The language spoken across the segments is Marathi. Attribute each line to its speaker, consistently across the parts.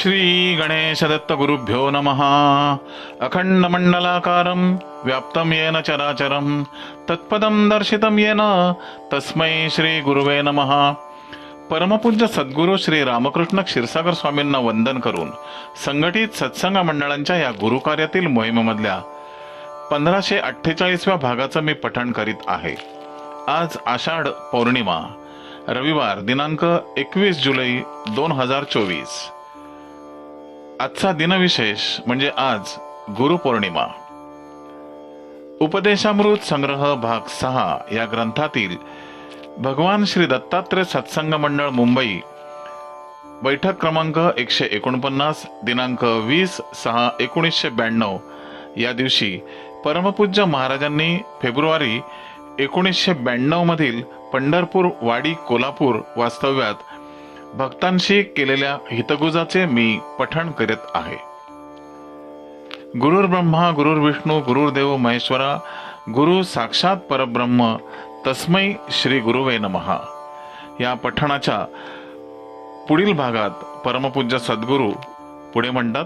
Speaker 1: श्री गणेश दत्त गुरुभ्यो नमः। अखंड मंडलाकारं व्याप्तं येन चराचरं तत्पदं दर्शितं येन तस्मै श्री गुरुवे नमः। परमपूज्य सद्गुरू श्री रामकृष्ण क्षीरसागर स्वामींना वंदन करून संघटित सत्संग मंडळांच्या या गुरुकार्यातील मोहिमेमधल्या पंधराशे अठ्ठेचाळीसव्या भागाचं मी पठण करीत आहे. आज आषाढ पौर्णिमा रविवार दिनांक एकवीस जुलै दोन हजार चोवीस. आजचा दिनविशेष म्हणजे आज गुरुपौर्णिमा. उपदेशामृत संग्रह भाग सहा या ग्रंथातील भगवान श्री दत्तात्रय सत्संग मंडळ मुंबई बैठक क्रमांक एकशे एकोणपन्नास दिनांक वीस सहा एकोणीसशे ब्याण्णव या दिवशी परमपूज्य महाराजांनी फेब्रुवारी एकोणीसशे ब्याण्णवमधील पंढरपूर वाडी कोल्हापूर वास्तव्यात भक्तांशी केलेल्या हितगुजाचे मी पठण करीत आहे. गुरुर ब्रह्मा गुरुर विष्णू गुरुर्देव महेश्वरा गुरु साक्षात परब्रह्म तस्मै श्री गुरुवे नमहा या पठणाच्या पुढील भागात परमपूज्य सद्गुरू पुढे म्हणतात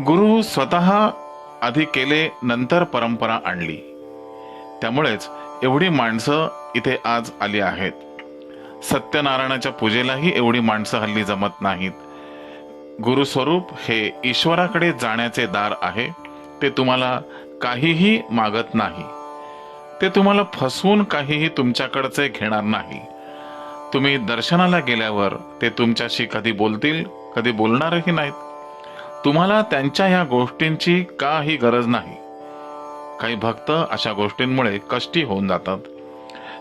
Speaker 1: गुरु स्वतः आधी केले नंतर परंपरा आणली. त्यामुळेच एवढी माणसं इथे आज आली आहेत. सत्यनारायणाच्या पूजेलाही एवढी माणसं हल्ली जमत नाहीत. गुरुस्वरूप हे ईश्वराकडे जाण्याचे दार आहे ते तुम्हाला काहीही मागत नाही. ते तुम्हाला फसवून काहीही तुमच्याकडचे घेणार नाही. तुम्ही दर्शनाला गेल्यावर ते तुमच्याशी कधी बोलतील कधी बोलणारही नाहीत. तुम्हाला त्यांच्या ह्या गोष्टींची काही गरज नाही. काही भक्त अशा गोष्टींमुळे कष्टी होऊन जातात.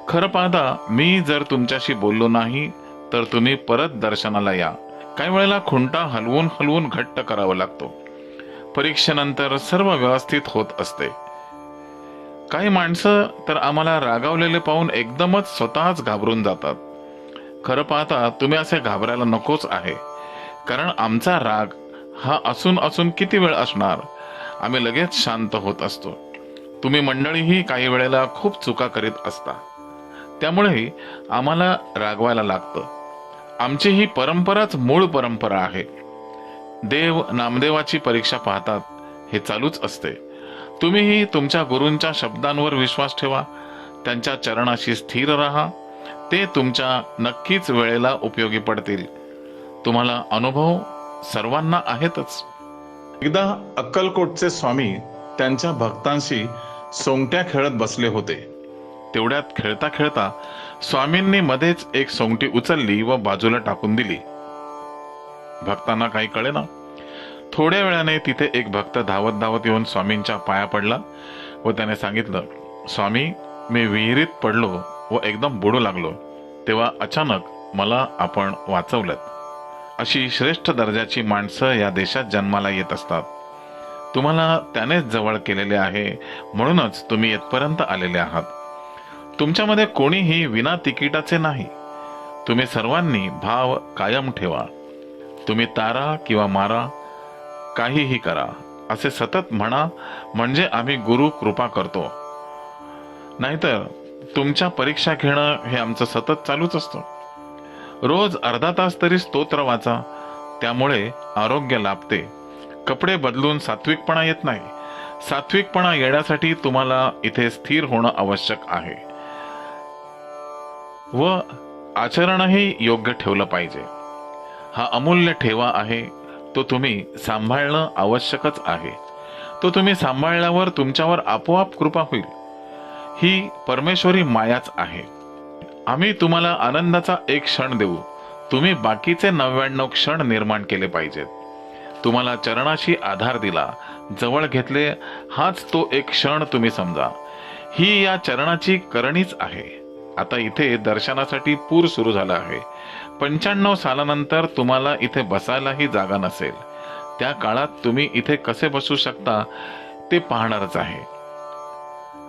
Speaker 1: खरं पाहता मी जर तुमच्याशी बोललो नाही तर तुम्ही परत दर्शनाला या. काही वेळेला खुंटा हलवून हलवून घट्ट करावा लागतो. परीक्षेनंतर सर्व व्यवस्थित होत असते. काही माणसं तर आम्हाला रागावलेले पाहून एकदमच स्वतःच घाबरून जातात. खरं पाहता तुम्ही असे घाबरायला नकोच आहे. कारण आमचा राग हा असून असून किती वेळ असणार? आम्ही लगेच शांत होत असतो. तुम्ही मंडळीही काही वेळेला खूप चुका करीत असता. त्यामुळे आम्हाला रागवायला लागतं. आमची ही परंपराच मूळ परंपरा आहे. देव नामदेवाची परीक्षा पाहतात हे चालूच असते. तुम्हीही तुमच्या गुरूंच्या शब्दांवर विश्वास ठेवा त्यांच्या चरणाशी स्थिर राहा ते तुमच्या नक्कीच वेळेला उपयोगी पडतील. तुम्हाला अनुभव सर्वांना आहेतच. एकदा अक्कलकोटचे स्वामी त्यांच्या भक्तांशी सोंगट्या खेळत बसले होते. तेवढ्यात खेळता खेळता स्वामींनी मध्येच एक सोंगटी उचलली व बाजूला टाकून दिली. भक्तांना काही कळेना. थोड्या वेळाने तिथे एक भक्त धावत धावत येऊन स्वामींच्या पाया पडला व त्याने सांगितलं स्वामी मी विहिरीत पडलो व एकदम बुडू लागलो. तेव्हा अचानक मला आपण वाचवलं अशी श्रेष्ठ दर्जाची माणसं या देशात जन्माला येत असतात. तुम्हाला त्यानेच जवळ केलेले आहे म्हणूनच तुम्ही येथपर्यंत आलेले आहात. तुमच्यामध्ये कोणीही विना तिकिटाचे नाही. तुम्ही सर्वांनी भाव कायम ठेवा. तुम्ही तारा किंवा मारा काहीही करा असे सतत म्हणा म्हणजे आम्ही गुरु कृपा करतो. नाहीतर तुमच्या परीक्षा घेणं हे आमचं सतत चालूच असतं. रोज अर्धा तास तरी स्तोत्र वाचा त्यामुळे आरोग्य लाभते. कपडे बदलून सात्विकपणा येत नाही. सात्विकपणा येण्यासाठी तुम्हाला इथे स्थिर होणं आवश्यक आहे. व आचरणही योग्य ठेवलं पाहिजे. हा अमूल्य ठेवा आहे तो तुम्ही सांभाळणं आवश्यकच आहे. तो तुम्ही सांभाळल्यावर तुमच्यावर आपोआप कृपा होईल. ही परमेश्वरी मायाच आहे. आम्ही तुम्हाला आनंदाचा एक क्षण देऊ. तुम्ही बाकीचे नव्याण्णव क्षण निर्माण केले पाहिजेत. तुम्हाला चरणाशी आधार दिला जवळ घेतले हाच तो एक क्षण तुम्ही समजा. ही या चरणाची करणीच आहे. आता इथे दर्शनासाठी पूर सुरू झाला आहे. पंच्याण्णव सालानंतर तुम्हाला इथे बसायलाही जागा नसेल. त्या काळात तुम्ही इथे कसे बसू शकता ते पाहणारच आहे.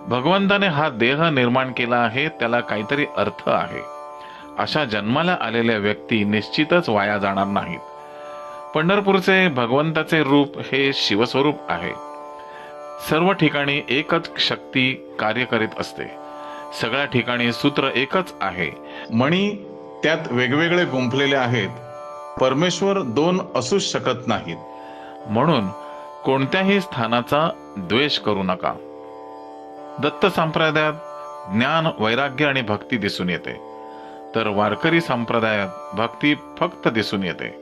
Speaker 1: भगवंताने हा देह निर्माण केला आहे त्याला काहीतरी अर्थ आहे. अशा जन्माला आलेल्या व्यक्ती निश्चितच वाया जाणार नाहीत. पंढरपूरचे भगवंताचे रूप हे शिवस्वरूप आहे. सर्व ठिकाणी एकच शक्ती कार्य करीत असते. सगळ्या ठिकाणी सूत्र एकच आहे. मणी त्यात वेगवेगळे गुंफलेले आहेत. परमेश्वर दोन असूच शकत नाहीत. म्हणून कोणत्याही स्थानाचा द्वेष करू नका. दत्त संप्रदायात ज्ञान वैराग्य आणि भक्ती दिसून येते. तर वारकरी संप्रदायात भक्ती फक्त दिसून येते.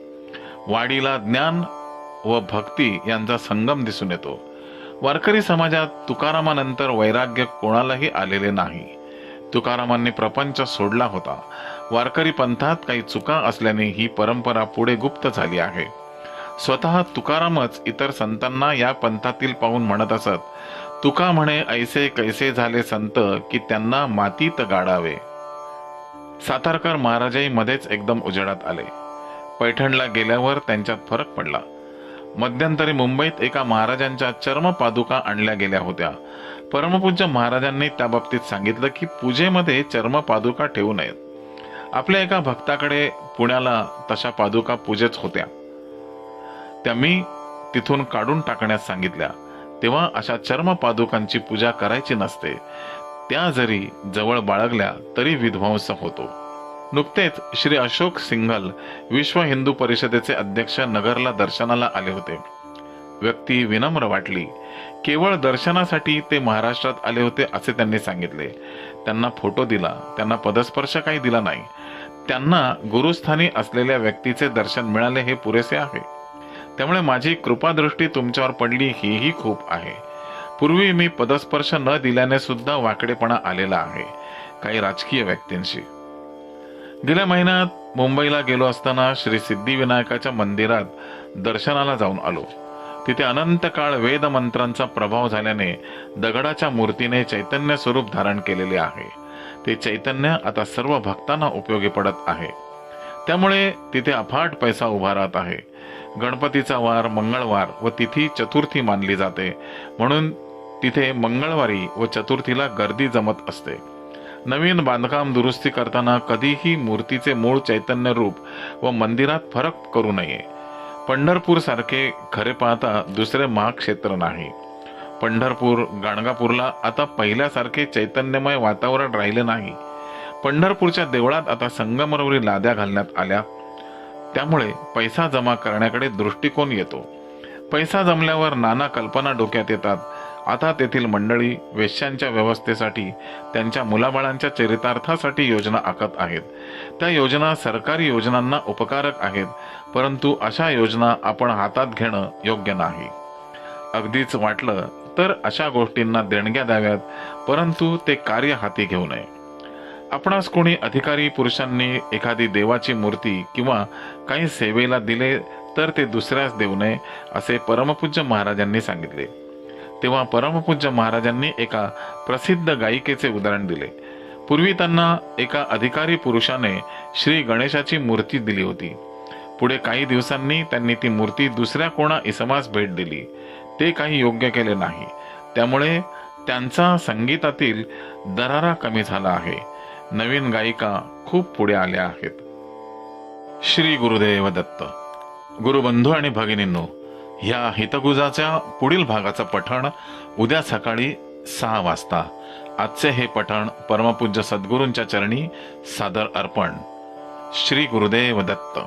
Speaker 1: वाडीला ज्ञान व भक्ती यांचा संगम दिसून येतो. वारकरी समाजात तुकारामानंतर वैराग्य कोणालाही आलेले नाही. तुकारामांनी प्रपंच सोडला होता. वारकरी पंथात काही चुका असल्याने ही परंपरा पुढे गुप्त झाली आहे. स्वतः तुकारामच इतर संतांना या पंथातील पाहून म्हणत असत तुका म्हणे ऐसे कैसे झाले संत की त्यांना मातीत गाडावे. सातारकर महाराजही मध्येच एकदम उजेडात आले. पैठणला गेल्यावर त्यांच्यात फरक पडला. मध्यंतरी मुंबईत एका महाराजांच्या चर्म पादुका आणल्या गेल्या होत्या. परमपूज्य महाराजांनी त्या बाबतीत सांगितलं की पूजेमध्ये चर्म पादुका ठेवू नयेत. आपल्या एका भक्ताकडे पुण्याला तशा पादुका पूजेच होत्या. त्या मी तिथून काढून टाकण्यास सांगितल्या. तेव्हा अशा चर्म पादुकांची पूजा करायची नसते. त्या जरी जवळ बाळगल्या तरी विध्वंस होतो. नुकतेच श्री अशोक सिंघल विश्व हिंदू परिषदेचे अध्यक्ष नगरला दर्शनाला आले होते. व्यक्ती विनम्र वाटली. केवळ दर्शनासाठी ते महाराष्ट्रात आले होते असे त्यांनी सांगितले. त्यांना फोटो दिला. त्यांना पदस्पर्श काही दिला नाही. त्यांना गुरुस्थानी असलेल्या व्यक्तीचे दर्शन मिळाले हे पुरेसे आहे. त्यामुळे माझी कृपादृष्टी तुमच्यावर पडली हेही खूप आहे. पूर्वी मी पदस्पर्श न दिल्याने सुद्धा वाकडेपणा आलेला आहे. काही राजकीय व्यक्तींशी. गेल्या महिन्यात मुंबईला गेलो असताना श्री सिद्धिविनायकाच्या मंदिरात दर्शनाला जाऊन आलो. तिथे अनंत काळ वेद मंत्रांचा प्रभाव झाल्याने दगडाच्या मूर्तीने चैतन्य स्वरूप धारण केलेले आहे. ते चैतन्य आता सर्व भक्तांना उपयोगी पडत आहे. त्यामुळे तिथे अफाट पैसा उभा राहत आहे. गणपतीचा वार मंगळवार व तिथी चतुर्थी मानली जाते. म्हणून तिथे मंगळवारी व चतुर्थीला गर्दी जमत असते. नवीन बांधकाम दुरुस्ती करताना कधीही मूर्तीचे मूळ चैतन्य रूप व मंदिरात फरक करू नये. पंढरपूर सारखे खरे पाहता दुसरे महाक्षेत्र नाही. पंढरपूर गाणगापूरला आता पहिल्यासारखे चैतन्यमय वातावरण राहिले नाही. पंढरपूरच्या देवळात आता संगमरवरी लाद्या घालण्यात आल्या. त्यामुळे पैसा जमा करण्याकडे दृष्टिकोन येतो. पैसा जमल्यावर नाना कल्पना डोक्यात येतात. आता तेथील मंडळी वेश्यांच्या व्यवस्थेसाठी त्यांच्या मुलाबाळांच्या चरितार्थासाठी योजना आखत आहेत. त्या योजना सरकारी योजनांना उपकारक आहेत परंतु अशा योजना आपण हातात घेणं योग्य नाही. अगदीच वाटलं तर अशा गोष्टींना देणग्या द्याव्यात परंतु ते कार्य हाती घेऊ नये. आपणास कोणी अधिकारी पुरुषांनी एखादी देवाची मूर्ती किंवा काही सेवेला दिले तर ते दुसऱ्यास देऊ नये असे परमपूज्य महाराजांनी सांगितले. तेव्हा परमपूज्य महाराजांनी एका प्रसिद्ध गायिकेचे उदाहरण दिले. पूर्वी त्यांना एका अधिकारी पुरुषाने श्री गणेशाची मूर्ती दिली होती. पुढे काही दिवसांनी त्यांनी ती मूर्ती दुसऱ्या कोणा इसमास भेट दिली. ते काही योग्य केले नाही. त्यामुळे त्यांचा संगीतातील दरारा कमी झाला आहे. नवीन गायिका खूप पुढे आल्या आहेत. श्री गुरुदेव दत्त गुरुबंधू आणि भगिनींनो ह्या हितगुजाच्या पुढील भागाचं पठण उद्या सकाळी सहा वाजता. आजचे हे पठण परमपूज्य सद्गुरूंच्या चरणी सादर अर्पण. श्री गुरुदेव दत्त.